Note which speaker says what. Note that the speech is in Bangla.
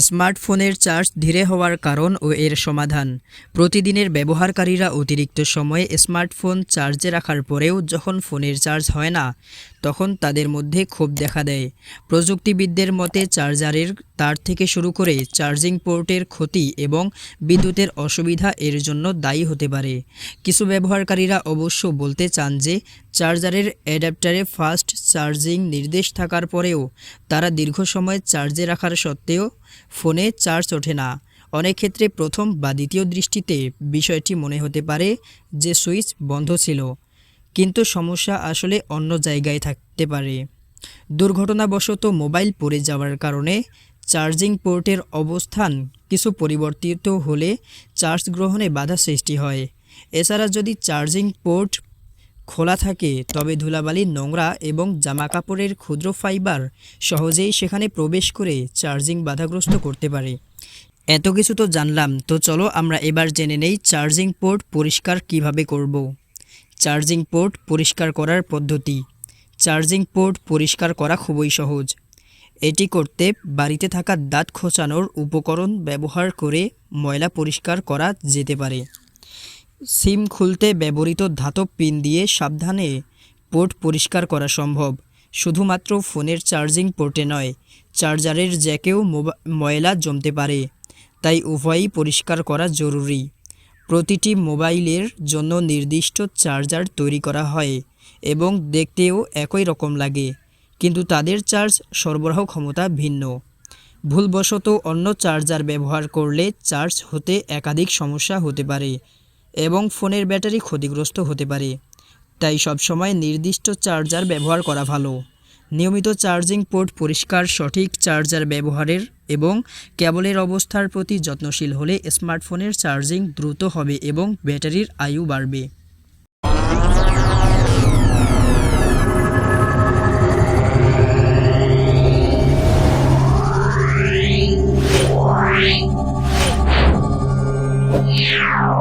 Speaker 1: স্মার্টফোনের চার্জ ধীরে হওয়ার কারণ ও এর সমাধান। প্রতিদিনের ব্যবহারকারীরা অতিরিক্ত সময়ে স্মার্টফোন চার্জে রাখার পরেও যখন ফোনের চার্জ হয় না তখন তাদের মধ্যে ক্ষোভ দেখা দেয়। প্রযুক্তিবিদদের মতে চার্জারের তার থেকে শুরু করে চার্জিং পোর্টের ক্ষতি এবং বিদ্যুতের অসুবিধা এর জন্য দায়ী হতে পারে। কিছু ব্যবহারকারীরা অবশ্য বলতে চান যে, চার্জারের অ্যাডাপ্টারে ফাস্ট চার্জিং নির্দেশ থাকার পরেও তারা দীর্ঘ সময় চার্জে রাখার সত্ত্বেও ফোনে চার্জ ওঠে না। অনেক ক্ষেত্রে প্রথম বা দ্বিতীয় দৃষ্টিতে বিষয়টি মনে হতে পারে যে, সুইচ বন্ধ ছিল। কিন্তু সমস্যা আসলে অন্য জায়গায় থাকতে পারে। দুর্ঘটনাবশত মোবাইল পড়ে যাওয়ার কারণে চার্জিং পোর্টের অবস্থান কিছু পরিবর্তিত হলে চার্জ গ্রহণে বাধা সৃষ্টি হয়। এছাড়া যদি চার্জিং পোর্ট খোলা থাকে, তবে ধুলাবালি নোংরা এবং জামাকাপড়ের ক্ষুদ্র ফাইবার সহজেই সেখানে প্রবেশ করে চার্জিং বাধাগ্রস্ত করতে পারে। এত কিছু তো জানলাম, তো চলো আমরা এবার জেনে নেই চার্জিং পোর্ট পরিষ্কার কীভাবে করব। চার্জিং পোর্ট পরিষ্কার করার পদ্ধতি। চার্জিং পোর্ট পরিষ্কার করা খুবই সহজ। এটি করতে বাড়িতে থাকা দাঁত খোঁচানোর উপকরণ ব্যবহার করে ময়লা পরিষ্কার করা যেতে পারে। সিম খুলতে ব্যবহৃত ধাতব পিন দিয়ে সাবধানে পোর্ট পরিষ্কার করা সম্ভব। শুধুমাত্র ফোনের চার্জিং পোর্টে নয়, চার্জারের জ্যাকেও ময়লা জমতে পারে। তাই উভয়ই পরিষ্কার করা জরুরি। প্রতিটি মোবাইলের জন্য নির্দিষ্ট চার্জার তৈরি করা হয় এবং দেখতেও একই রকম লাগে, কিন্তু তাদের চার্জ সরবরাহ ক্ষমতা ভিন্ন। ভুলবশত অন্য চার্জার ব্যবহার করলে চার্জ হতে একাধিক সমস্যা হতে পারে এবং ফোনের ব্যাটারি ক্ষতিগ্রস্ত হতে পারে, তাই সবসময় নির্দিষ্ট চার্জার ব্যবহার করা ভালো। নিয়মিত চার্জিং পোর্ট পরিষ্কার, সঠিক চার্জার ব্যবহারের এবং কেবলের অবস্থার প্রতি যত্নশীল হলে স্মার্টফোনের চার্জিং দ্রুত হবে এবং ব্যাটারির আয়ু বাড়বে
Speaker 2: Yeah.